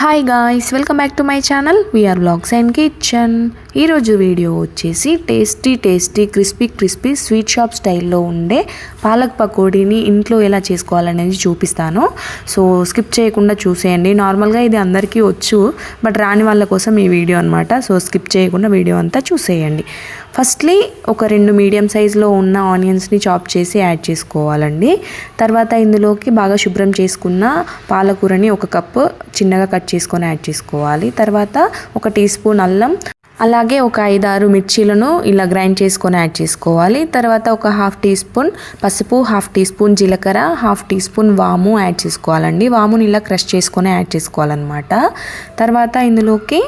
Hi guys, welcome back to my channel. We are Vlogs and Kitchen. ఈరోజు video వచ్చేసి tasty tasty crispy crispy sweet shop స్టైల్లో ఉండే పాలక్ పకోడీని ఇంట్లో ఎలా చేసుకోవాలనేది చూపిస్తాను. సో స్కిప్ చేయకుండా చూసేయండి. నార్మల్గా ఇది అందరికీ వచ్చు బట్ రాని వాళ్ళ కోసం ఈ వీడియో అనమాట సో స్కిప్ చేయకుండా వీడియో అంతా చూసేయండి. ఫస్ట్లీ ఒక రెండు మీడియం సైజులో ఉన్న ఆనియన్స్ని చాప్ చేసి యాడ్ చేసుకోవాలండి. తర్వాత ఇందులోకి బాగా శుభ్రం చేసుకున్న పాలకూరని ఒక కప్పు చిన్నగా కట్ చేసుకొని యాడ్ చేసుకోవాలి. తర్వాత ఒక టీ స్పూన్ అల్లం అలాగే ఒక ఐదారు మిర్చీలను ఇలా గ్రైండ్ చేసుకొని యాడ్ చేసుకోవాలి. తర్వాత ఒక హాఫ్ టీ స్పూన్ పసుపు హాఫ్ టీ స్పూన్ జీలకర్ర హాఫ్ టీ స్పూన్ వాము యాడ్ చేసుకోవాలండి. వాముని ఇలా క్రష్ చేసుకొని యాడ్ చేసుకోవాలన్నమాట. తర్వాత ఇందులోకి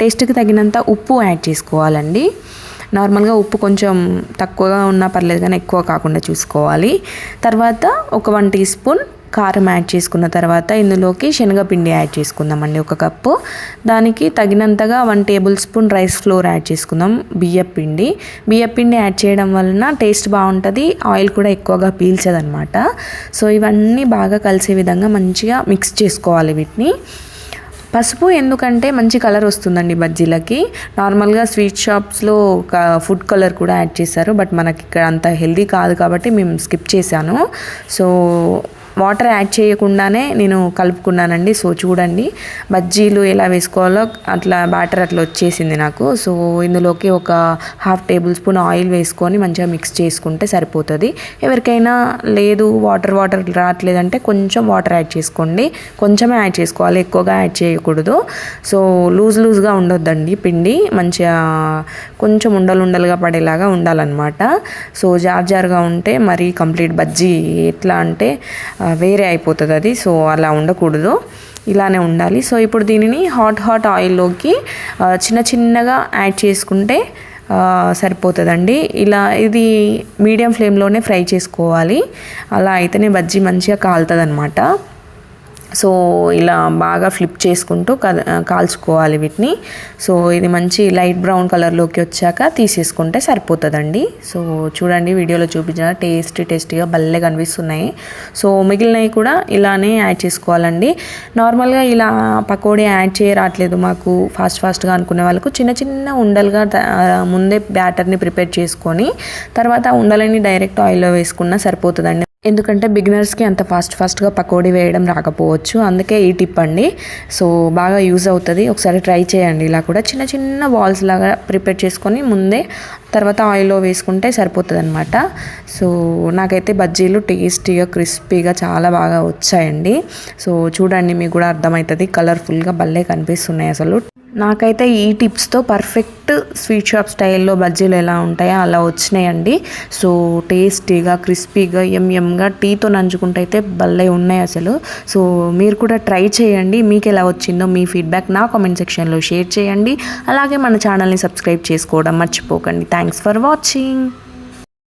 టేస్ట్కి తగినంత ఉప్పు యాడ్ చేసుకోవాలండి. నార్మల్గా ఉప్పు కొంచెం తక్కువగా ఉన్నా పర్లేదు కానీ ఎక్కువ కాకుండా చూసుకోవాలి. తర్వాత ఒక వన్ టీ స్పూన్ కారం యాడ్ చేసుకున్న తర్వాత ఇందులోకి శనగపిండి యాడ్ చేసుకుందామండి ఒక కప్పు. దానికి తగినంతగా one tablespoon rice flour add చేసుకుందాం. బియ్యపిండి. బియ్యపిండి యాడ్ చేయడం వలన టేస్ట్ బాగుంటుంది. ఆయిల్ కూడా ఎక్కువగా పీల్చదనమాట సో ఇవన్నీ బాగా కలిసే విధంగా మంచిగా మిక్స్ చేసుకోవాలి వీటిని. పసుపు ఎందుకంటే మంచి కలర్ వస్తుందండి బజ్జీలకి. నార్మల్గా స్వీట్ షాప్స్లో ఒక ఫుడ్ కలర్ కూడా యాడ్ చేశారు. బట్ మనకి ఇక్కడ అంత హెల్దీ కాదు కాబట్టి మేము స్కిప్ చేశాను. సో వాటర్ యాడ్ చేయకుండానే నేను కలుపుకున్నానండి. సో చూడండి. బజ్జీలు ఎలా వేసుకోవాలో అట్లా బ్యాటర్ అట్లా వచ్చేసింది నాకు. సో ఇందులోకి ఒక హాఫ్ టేబుల్ స్పూన్ ఆయిల్ వేసుకొని మంచిగా మిక్స్ చేసుకుంటే సరిపోతుంది. ఎవరికైనా లేదు వాటర్ వాటర్ రావట్లేదంటే కొంచెం వాటర్ యాడ్ చేసుకోండి. కొంచెమే యాడ్ చేసుకోవాలి ఎక్కువగా యాడ్ చేయకూడదు. సో లూజ్ లూజ్గా ఉండొద్దండి పిండి. మంచిగా కొంచెం ఉండలు ఉండలుగా పడేలాగా ఉండాలన్నమాట. సో జార్ జార్గా ఉంటే మరి కంప్లీట్ బజ్జీ ఎట్లా అంటే వేరే అయిపోతుంది అది. సో అలా ఉండకూడదు. ఇలానే ఉండాలి. సో ఇప్పుడు దీనిని హాట్ హాట్ ఆయిల్లోకి చిన్న చిన్నగా యాడ్ చేసుకుంటే సరిపోతుందండి. ఇలా ఇది మీడియం ఫ్లేమ్లోనే ఫ్రై చేసుకోవాలి. అలా అయితేనే బజ్జీ మంచిగా కాలుతుంది అనమాట సో ఇలా బాగా ఫ్లిప్ చేసుకుంటూ కద కాల్చుకోవాలి వీటిని. సో ఇది మంచి లైట్ బ్రౌన్ కలర్లోకి వచ్చాక తీసేసుకుంటే సరిపోతుందండి. సో చూడండి వీడియోలో చూపించిన టేస్టీ టేస్టీగా భలే కనిపిస్తున్నాయి. సో మిగిలినవి కూడా ఇలానే యాడ్ చేసుకోవాలండి. నార్మల్గా ఇలా పకోడీ యాడ్ చేయరాట్లేదు మాకు ఫాస్ట్ ఫాస్ట్గా అనుకునే వాళ్ళకు. చిన్న చిన్న ఉండలుగా ముందే బ్యాటర్ని ప్రిపేర్ చేసుకొని తర్వాత ఉండలని డైరెక్ట్ ఆయిల్లో వేసుకున్నా సరిపోతుందండి. ఎందుకంటే బిగినర్స్కి అంత ఫాస్ట్ ఫాస్ట్గా పకోడీ వేయడం రాకపోవచ్చు. అందుకే ఈ టిప్ అండి. సో బాగా యూజ్ అవుతుంది. ఒకసారి ట్రై చేయండి. ఇలా కూడా చిన్న చిన్న బాల్స్ లాగా ప్రిపేర్ చేసుకొని ముందే తర్వాత ఆయిల్లో వేసుకుంటే సరిపోతుంది అనమాట సో నాకైతే బజ్జీలు టేస్టీగా క్రిస్పీగా చాలా బాగా వచ్చాయండి. సో చూడండి మీకు కూడా అర్థమవుతుంది. కలర్ఫుల్గా భలే కనిపిస్తున్నాయి అసలు. నాకైతే ఈ టిప్స్తో పర్ఫెక్ట్ స్వీట్ షాప్ స్టైల్లో బజ్జీలు ఎలా ఉంటాయో అలా వచ్చినాయండి. సో టేస్టీగా క్రిస్పీగా ఎం ఎంగా టీతో నంచుకుంటే అయితే భలే ఉన్నాయి అసలు. సో మీరు కూడా ట్రై చేయండి. మీకు ఎలా వచ్చిందో మీ ఫీడ్బ్యాక్ నా కామెంట్ సెక్షన్లో షేర్ చేయండి. అలాగే మన ఛానల్ని సబ్స్క్రైబ్ చేసుకోవడం మర్చిపోకండి. Thanks for watching.